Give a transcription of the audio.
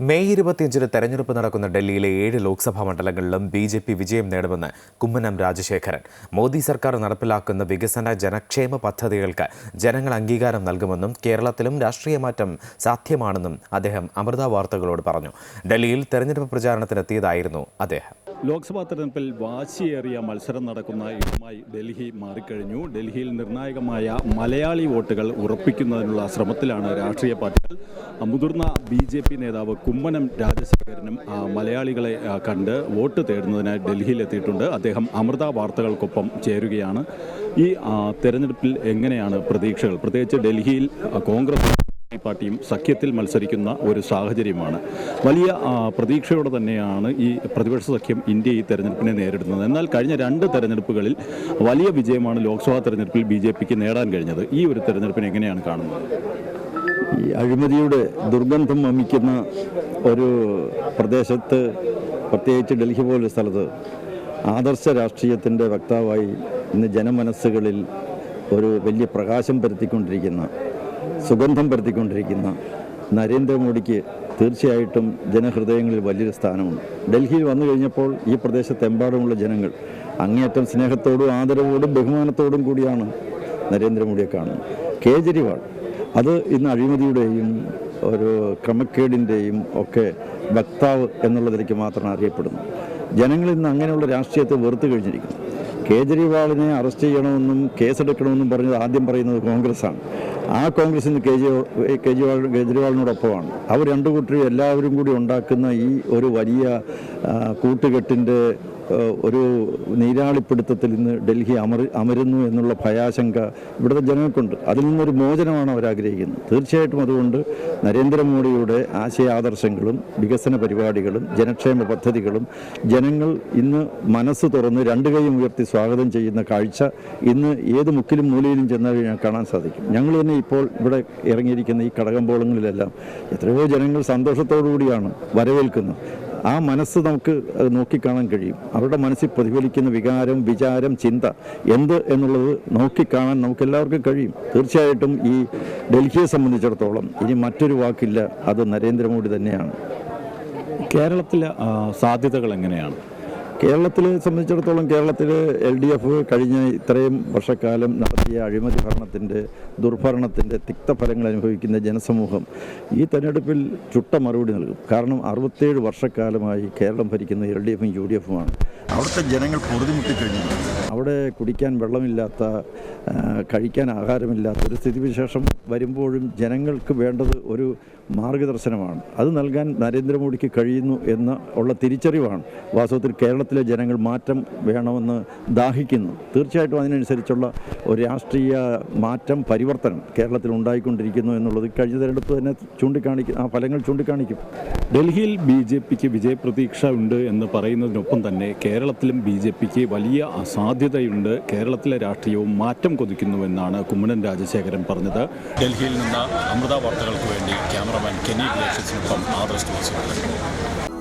May ഇരുപത്തിയഞ്ചിന് തെരഞ്ഞെടുപ്പ് നടക്കുന്ന ഡൽഹിയിലെ ഏഴ് ലോക്സഭാ മണ്ഡലങ്ങളിലും ബി ജെ പി വിജയം നേടുമെന്ന് കുമ്മനം രാജശേഖരൻ. മോദി സർക്കാർ നടപ്പിലാക്കുന്ന വികസന ജനക്ഷേമ പദ്ധതികൾക്ക് ജനങ്ങൾ അംഗീകാരം നൽകുമെന്നും കേരളത്തിലും രാഷ്ട്രീയ മാറ്റം സാധ്യമാണെന്നും അദ്ദേഹം അമൃത വാർത്തകളോട് പറഞ്ഞു. ഡൽഹിയിൽ തെരഞ്ഞെടുപ്പ് പ്രചാരണത്തിനെത്തിയതായിരുന്നു അദ്ദേഹം. ലോക്സഭാ തെരഞ്ഞെടുപ്പിൽ വാശിയേറിയ മത്സരം നടക്കുന്ന ഇടമായി ഡൽഹി മാറിക്കഴിഞ്ഞു. ഡൽഹിയിൽ നിർണായകമായ മലയാളി വോട്ടുകൾ ഉറപ്പിക്കുന്നതിനുള്ള ശ്രമത്തിലാണ് രാഷ്ട്രീയ പാർട്ടികൾ. മുതിർന്ന ബി ജെ പി നേതാവ് കുമ്മനം രാജശേഖരനും മലയാളികളെ കണ്ട് വോട്ട് തേടുന്നതിനായി ഡൽഹിയിലെത്തിയിട്ടുണ്ട് അദ്ദേഹം അമൃത വാർത്തകൾക്കൊപ്പം ചേരുകയാണ്. ഈ തെരഞ്ഞെടുപ്പിൽ എങ്ങനെയാണ് പ്രതീക്ഷകൾ? പ്രത്യേകിച്ച് ഡൽഹിയിൽ കോൺഗ്രസ് പാർട്ടിയും സഖ്യത്തിൽ മത്സരിക്കുന്ന ഒരു സാഹചര്യമാണ്. വലിയ പ്രതീക്ഷയോടെ തന്നെയാണ് ഈ പ്രതിപക്ഷ സഖ്യം ഇന്ത്യ ഈ തെരഞ്ഞെടുപ്പിനെ നേരിടുന്നത്. എന്നാൽ കഴിഞ്ഞ രണ്ട് തെരഞ്ഞെടുപ്പുകളിൽ വലിയ വിജയമാണ് ലോക്സഭാ തെരഞ്ഞെടുപ്പിൽ ബി ജെ പിക്ക് നേടാൻ കഴിഞ്ഞത്. ഈ ഒരു തെരഞ്ഞെടുപ്പിനെ എങ്ങനെയാണ് കാണുന്നത്? ഈ അഴിമതിയുടെ ദുർഗന്ധം വമിക്കുന്ന ഒരു പ്രദേശത്ത് പ്രത്യേകിച്ച് ഡൽഹി പോലെ സ്ഥലത്ത് ആദർശ രാഷ്ട്രീയത്തിന്റെ വക്താവായി ഇന്ന് ജനമനസ്സുകളിൽ ഒരു വലിയ പ്രകാശം പരത്തിക്കൊണ്ടിരിക്കുന്ന സുഗന്ധം പരത്തിക്കൊണ്ടിരിക്കുന്ന നരേന്ദ്രമോദിക്ക് തീർച്ചയായിട്ടും ജനഹൃദയങ്ങളിൽ വലിയൊരു സ്ഥാനമുണ്ട്. ഡൽഹിയിൽ വന്നു കഴിഞ്ഞപ്പോൾ ഈ പ്രദേശത്തെമ്പാടുമുള്ള ജനങ്ങൾ അങ്ങേയറ്റം സ്നേഹത്തോടും ആദരവോടും ബഹുമാനത്തോടും കൂടിയാണ് നരേന്ദ്രമോദിയെ കാണുന്നത്. കേജ്രിവാൾ അത് ഇന്ന് അഴിമതിയുടെയും ഒരു ക്രമക്കേടിന്റെയും ഒക്കെ വക്താവ് എന്നുള്ളതിലേക്ക് മാത്രം അറിയപ്പെടുന്നു. ജനങ്ങൾ ഇന്ന് അങ്ങനെയുള്ള രാഷ്ട്രീയത്തെ വെറുത്തു കഴിഞ്ഞിരിക്കുന്നു. കേജ്രിവാളിനെ അറസ്റ്റ് ചെയ്യണമെന്നും കേസെടുക്കണമെന്നും പറഞ്ഞത് ആദ്യം പറയുന്നത് കോൺഗ്രസ്സാണ്. ആ കോൺഗ്രസ് ഇന്ന് കേജ്രിവാൾ കേജ്രിവാൾ കേജ്രിവാളിനോടൊപ്പമാണ്. അവർ രണ്ടു കൂട്ടരും എല്ലാവരും കൂടി ഉണ്ടാക്കുന്ന ഈ ഒരു വലിയ കൂട്ടുകെട്ടിന്റെ ഒരു നീരാളിപ്പിടുത്തത്തിൽ ഇന്ന് ഡൽഹി അമർ അമരുന്നു എന്നുള്ള ഭയാശങ്ക ഇവിടുത്തെ ജനങ്ങൾക്കുണ്ട്. അതിൽ നിന്നൊരു മോചനമാണ് അവർ ആഗ്രഹിക്കുന്നത് തീർച്ചയായിട്ടും അതുകൊണ്ട് നരേന്ദ്രമോദിയുടെ ആശയാദർശങ്ങളും വികസന പരിപാടികളും ജനക്ഷേമ പദ്ധതികളും ജനങ്ങൾ ഇന്ന് മനസ്സ് തുറന്ന് രണ്ട് കൈയും ഉയർത്തി സ്വാഗതം ചെയ്യുന്ന കാഴ്ച ഇന്ന് ഏത് മുക്കിലും മൂലയിലും ചെന്നാൽ കാണാൻ സാധിക്കും. ഞങ്ങൾ തന്നെ ഇപ്പോൾ ഇവിടെ ഇറങ്ങിയിരിക്കുന്ന ഈ കടകമ്പോളങ്ങളിലെല്ലാം എത്രയോ ജനങ്ങൾ സന്തോഷത്തോടു കൂടിയാണ് വരവേൽക്കുന്നത്. ആ മനസ്സ് നമുക്ക് നോക്കിക്കാണാൻ കഴിയും. അവരുടെ മനസ്സിൽ പ്രതിഫലിക്കുന്ന വികാരം വിചാരം ചിന്ത എന്ത് എന്നുള്ളത് നോക്കിക്കാണാൻ നമുക്ക് എല്ലാവർക്കും കഴിയും. തീർച്ചയായിട്ടും ഈ ഡൽഹിയെ സംബന്ധിച്ചിടത്തോളം ഇനി മറ്റൊരു വാക്കില്ല അത് നരേന്ദ്രമോദി തന്നെയാണ്. കേരളത്തിലെ സാധ്യതകൾ എങ്ങനെയാണ്? കേരളത്തിലെ സംബന്ധിച്ചിടത്തോളം കേരളത്തിൽ എൽ ഡി എഫ് കഴിഞ്ഞ ഇത്രയും വർഷക്കാലം നടത്തിയ അഴിമതി ഭരണത്തിന്റെ ദുർഭരണത്തിന്റെ തിക്തഫലങ്ങൾ അനുഭവിക്കുന്ന ജനസമൂഹം ഈ തെരഞ്ഞെടുപ്പിൽ ചുട്ട മറുപടി നൽകും. കാരണം അറുപത്തേഴ് വർഷക്കാലമായി കേരളം ഭരിക്കുന്ന എൽ ഡി എഫും യു ഡി എഫുമാണ്. അവിടുത്തെ ജനങ്ങൾ പൊറുതിമുട്ടിക്കഴിഞ്ഞു അവിടെ കുടിക്കാൻ വെള്ളമില്ലാത്ത കഴിക്കാൻ ആഹാരമില്ലാത്ത ഒരു സ്ഥിതിവിശേഷം വരുമ്പോഴും ജനങ്ങൾക്ക് വേണ്ടത് ഒരു മാർഗദർശനമാണ്. അത് നൽകാൻ നരേന്ദ്രമോദിക്ക് കഴിയുന്നു എന്ന് ഉള്ള തിരിച്ചറിവാണ്. വാസ്തവത്തിൽ കേരളത്തിലെ ജനങ്ങൾ മാറ്റം വേണമെന്ന് ദാഹിക്കുന്നു. തീർച്ചയായിട്ടും അതിനനുസരിച്ചുള്ള ഒരു രാഷ്ട്രീയ മാറ്റം പരിവർത്തനം കേരളത്തിൽ ഉണ്ടായിക്കൊണ്ടിരിക്കുന്നു എന്നുള്ളത് കഴിഞ്ഞ തിരഞ്ഞെടുപ്പ് തന്നെ ചൂണ്ടിക്കാണിക്കും. ആ ഫലങ്ങൾ ചൂണ്ടിക്കാണിക്കും. ഡൽഹിയിൽ ബി ജെ പിക്ക് വിജയപ്രതീക്ഷ ഉണ്ട് എന്ന് പറയുന്നതിനൊപ്പം തന്നെ കേരളത്തിലും ബി ജെ പിക്ക് വലിയ അസാധ്യതയുണ്ട്. കേരളത്തിലെ രാഷ്ട്രീയവും മാറ്റം കൊതിക്കുന്നുവെന്നാണ് കുമ്മനം രാജശേഖരൻ പറഞ്ഞത്. ഡൽഹിയിൽ നിന്ന് അമൃത വാർത്തകൾക്ക് വേണ്ടി aber in Kenny gleich jetzt mit dem Adress durchzubringen.